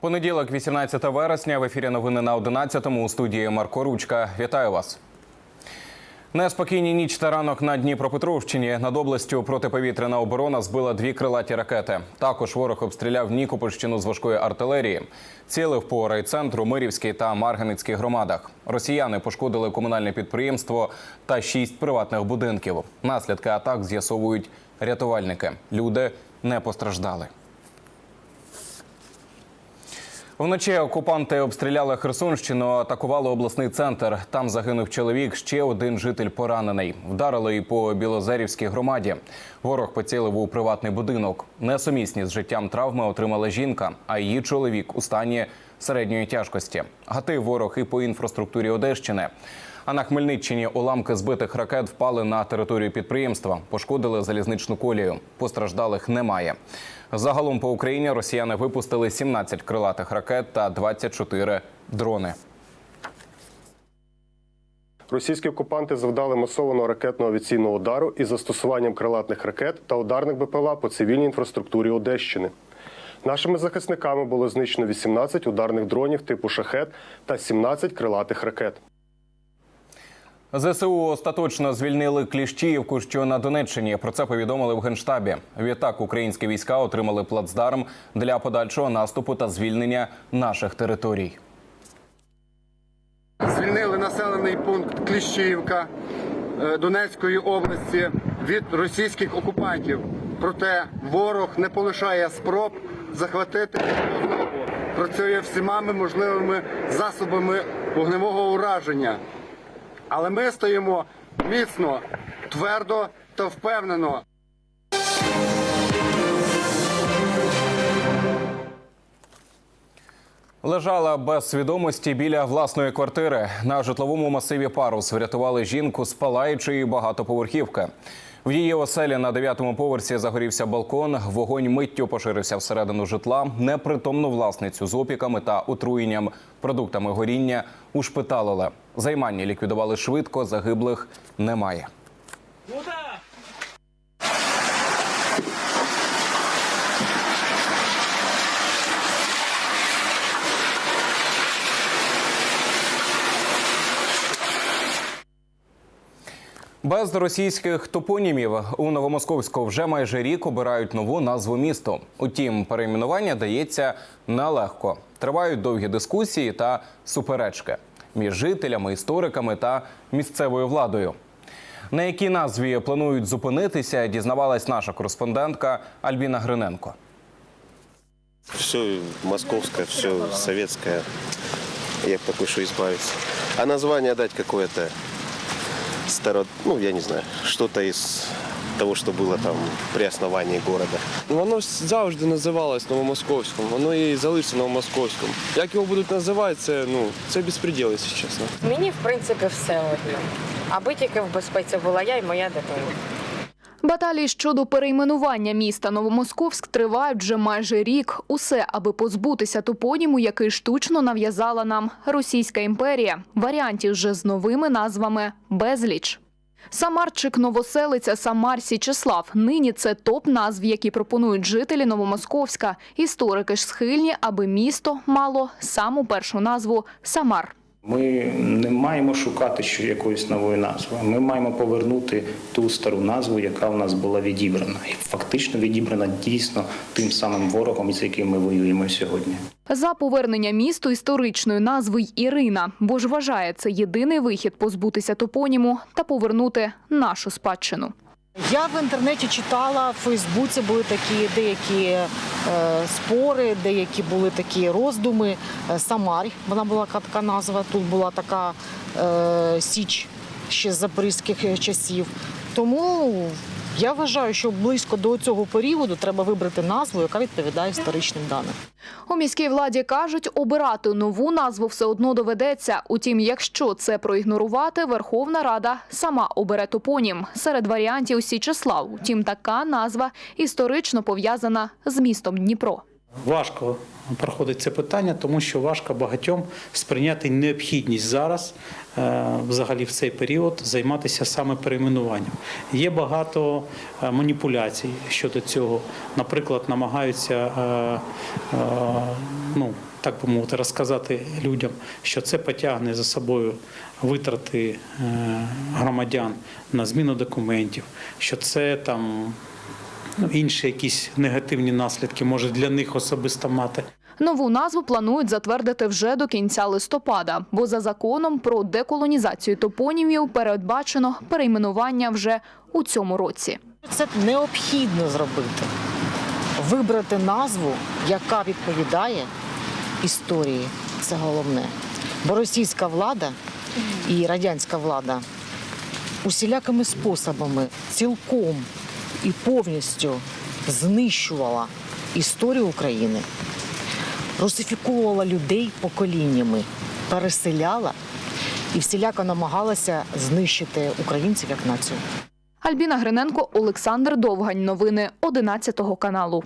Понеділок, 18 вересня, в ефірі новини на 11-му у студії Марко Ручка. Вітаю вас. Неспокійні ніч та ранок на Дніпропетровщині. Над областю протиповітряна оборона збила дві крилаті ракети. Також ворог обстріляв Нікопольщину з важкої артилерії. Цілив по райцентру, Мирівській та Марганицькій громадах. Росіяни пошкодили комунальне підприємство та шість приватних будинків. Наслідки атак з'ясовують рятувальники. Люди не постраждали. Вночі окупанти обстріляли Херсонщину, атакували обласний центр. Там загинув чоловік, ще один житель поранений. Вдарили і по Білозерівській громаді. Ворог поцілив у приватний будинок. Несумісні з життям травми отримала жінка, а її чоловік у стані середньої тяжкості. Гатив ворог і по інфраструктурі Одещини. А на Хмельниччині уламки збитих ракет впали на територію підприємства, пошкодили залізничну колію. Постраждалих немає. Загалом по Україні росіяни випустили 17 крилатих ракет та 24 дрони. Російські окупанти завдали масованого ракетного авіаційного удару із застосуванням крилатних ракет та ударних БПЛА по цивільній інфраструктурі Одещини. Нашими захисниками було знищено 18 ударних дронів типу шахет та 17 крилатих ракет. ЗСУ остаточно звільнили Кліщіївку, що на Донеччині. Про це повідомили в генштабі. Відтак українські війська отримали плацдарм для подальшого наступу та звільнення наших територій. Звільнили населений пункт Кліщіївка е, Донецької області від російських окупантів. Проте ворог не полишає спроб захватити. Працює всіма можливими засобами вогневого ураження. Але ми стоїмо міцно, твердо та впевнено. Лежала без свідомості біля власної квартири. На житловому масиві Парус врятували жінку з палаючої багатоповерхівки. В її оселі на дев'ятому поверсі загорівся балкон. Вогонь миттю поширився всередину житла. Непритомну власницю з опіками та отруєнням продуктами горіння ушпиталили. Займання ліквідували швидко, загиблих немає. Без російських топонімів у Новомосковську вже майже рік обирають нову назву місту. Утім, перейменування дається нелегко. Тривають довгі дискусії та суперечки між жителями, істориками та місцевою владою. На якій назві планують зупинитися, дізнавалась наша кореспондентка Альбіна Гриненко. Все московское, все советское. Я б такой, что избавиться. А название дать какое-то старо... Ну, я не знаю, что-то из того, что было там при основании города. Воно завжди називалось Новомосковським, воно і залишиться Новомосковським. Як його будуть називати, це ну це безпреділ, якщо чесно. Мені, в принципі, все одно. Аби тільки в безпеці була я і моя дитина. Баталії щодо перейменування міста Новомосковськ тривають вже майже рік. Усе, аби позбутися топоніму, який штучно нав'язала нам Російська імперія. Варіантів вже з новими назвами безліч. Самарчик, Новоселиця, Самар, Січеслав. Нині це топ назв, які пропонують жителі Новомосковська. Історики ж схильні, аби місто мало саму першу назву Самар. Ми не маємо шукати ще якоїсь нової назви. Ми маємо повернути ту стару назву, яка в нас була відібрана, і фактично відібрана дійсно тим самим ворогом, з яким ми воюємо сьогодні. За повернення місту історичної назви Ірина, бо ж вважає це єдиний вихід позбутися топоніму та повернути нашу спадщину. Я в інтернеті читала, в Фейсбуці були такі деякі е, спори, деякі були такі роздуми. Е, Самарь, вона була така назва, тут була така е, січ ще з запорізьких часів. Тому я вважаю, що близько до цього періоду треба вибрати назву, яка відповідає історичним даним. У міській владі кажуть, обирати нову назву все одно доведеться. Утім, якщо це проігнорувати, Верховна Рада сама обере топонім. Серед варіантів Січеслав. Утім, така назва історично пов'язана з містом Дніпро. Важко проходить це питання, тому що важко багатьом сприйняти необхідність зараз, е, взагалі в цей період, займатися саме перейменуванням. Є багато е, маніпуляцій щодо цього. Наприклад, намагаються е, ну, так би мовити, розказати людям, що це потягне за собою витрати громадян на зміну документів, що це там інші якісь негативні наслідки може для них особисто мати. Нову назву планують затвердити вже до кінця листопада, бо за законом про деколонізацію топонімів передбачено перейменування вже у цьому році. Це необхідно зробити. Вибрати назву, яка відповідає історії. Це головне. Бо російська влада і радянська влада усілякими способами цілком і повністю знищувала історію України, русифікувала людей поколіннями, переселяла і всіляко намагалася знищити українців як націю. Альбіна Гриненко, Олександр Довгань. Новини 11 каналу.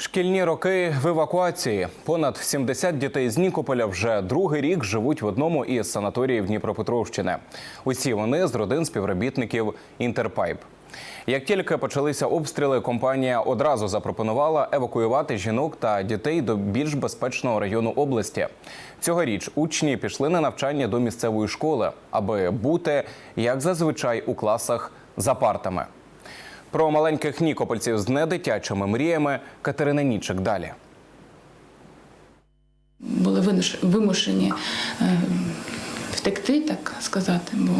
Шкільні роки в евакуації. Понад 70 дітей з Нікополя вже другий рік живуть в одному із санаторіїв Дніпропетровщини. Усі вони з родин співробітників Інтерпайп. Як тільки почалися обстріли, компанія одразу запропонувала евакуювати жінок та дітей до більш безпечного району області. Цьогоріч учні пішли на навчання до місцевої школи, аби бути як зазвичай у класах за партами. Про маленьких нікопольців з недитячими мріями Катерина Нічик далі. були вимушені е, втекти, так сказати, бо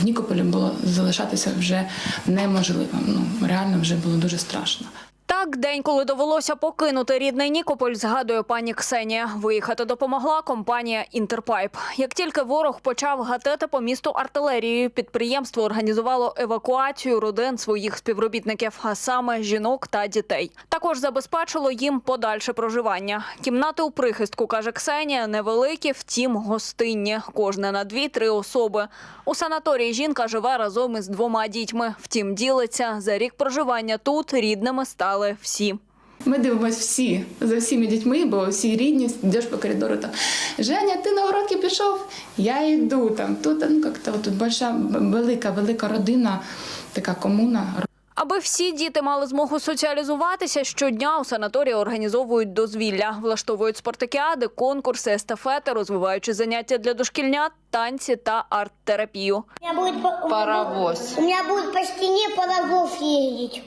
в Нікополі було залишатися вже неможливо. Ну реально вже було дуже страшно. Так, день, коли довелося покинути рідний Нікополь, згадує пані Ксенія. Виїхати допомогла компанія Інтерпайп. Як тільки ворог почав гатити по місту артилерією, підприємство організувало евакуацію родин своїх співробітників, а саме жінок та дітей. Також забезпечило їм подальше проживання. Кімнати у прихистку каже Ксенія, невеликі, втім гостинні. Кожна на дві-три особи. У санаторії жінка живе разом із двома дітьми. Втім, ділиться за рік проживання тут рідними стали всі. Ми дивимося всі за всіми дітьми, бо всі рідні, йдеш по коридору. Там Женя, ти на уроки пішов? Я йду там. Тут ну як-то тут большая, велика, велика родина, така комуна. Аби всі діти мали змогу соціалізуватися, щодня у санаторії організовують дозвілля, влаштовують спартакіади, конкурси, естафети, розвиваючи заняття для дошкільнят, танці та арт-терапію. У меня будет по- Паровоз. У меня будет по стене паровоз ездить.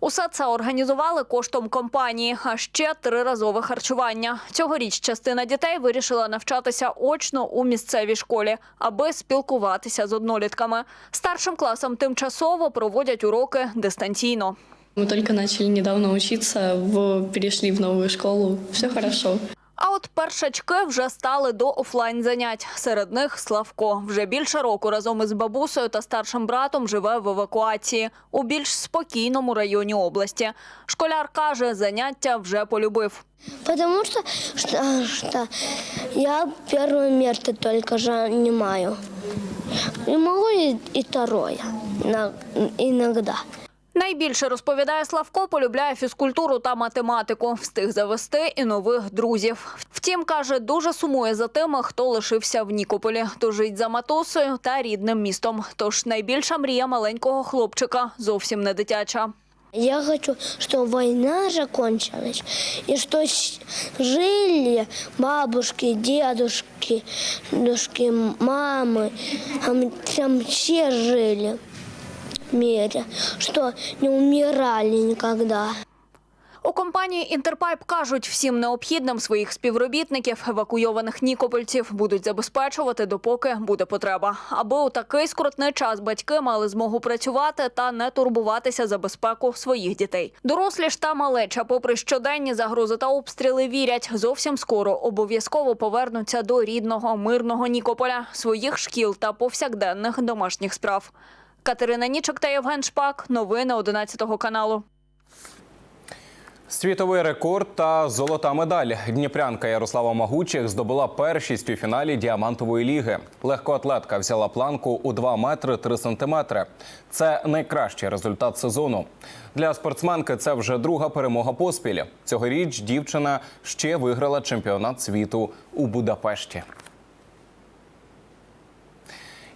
Усе це організували коштом компанії, а ще триразове харчування. Цьогоріч частина дітей вирішила навчатися очно у місцевій школі, аби спілкуватися з однолітками. Старшим класам тимчасово проводять уроки дистанційно. Мы только начали недавно учиться, в, перешли в новую школу. Все хорошо. От першачки вже стали до офлайн занять. Серед них Славко вже більше року разом із бабусею та старшим братом живе в евакуації у більш спокійному районі області. Школяр каже, заняття вже полюбив. Потому что, что, что я первое место только занимаю. И могу и, и второе. Иногда. Найбільше розповідає Славко, полюбляє фізкультуру та математику. Встиг завести і нових друзів. Втім, каже, дуже сумує за тими, хто лишився в Нікополі. Тужить за матусею та рідним містом. Тож найбільша мрія маленького хлопчика зовсім не дитяча. Я хочу, чтобы война закончилась, что с- жили бабушки, дедушки, дедушки, мамы, там, там жили мире, что не умирали никогда. У компанії Інтерпайп кажуть, всім необхідним своїх співробітників, евакуйованих нікопольців, будуть забезпечувати, допоки буде потреба. Аби у такий скрутний час батьки мали змогу працювати та не турбуватися за безпеку своїх дітей. Дорослі ж та малеча, попри щоденні загрози та обстріли, вірять, зовсім скоро обов'язково повернуться до рідного мирного Нікополя, своїх шкіл та повсякденних домашніх справ. Катерина Нічок та Євген Шпак. Новини 11 каналу. Світовий рекорд та золота медаль. Дніпрянка Ярослава Магучих здобула першість у фіналі діамантової ліги. Легкоатлетка взяла планку у 2 метри 3 сантиметри. Це найкращий результат сезону. Для спортсменки це вже друга перемога поспіль. Цьогоріч дівчина ще виграла чемпіонат світу у Будапешті.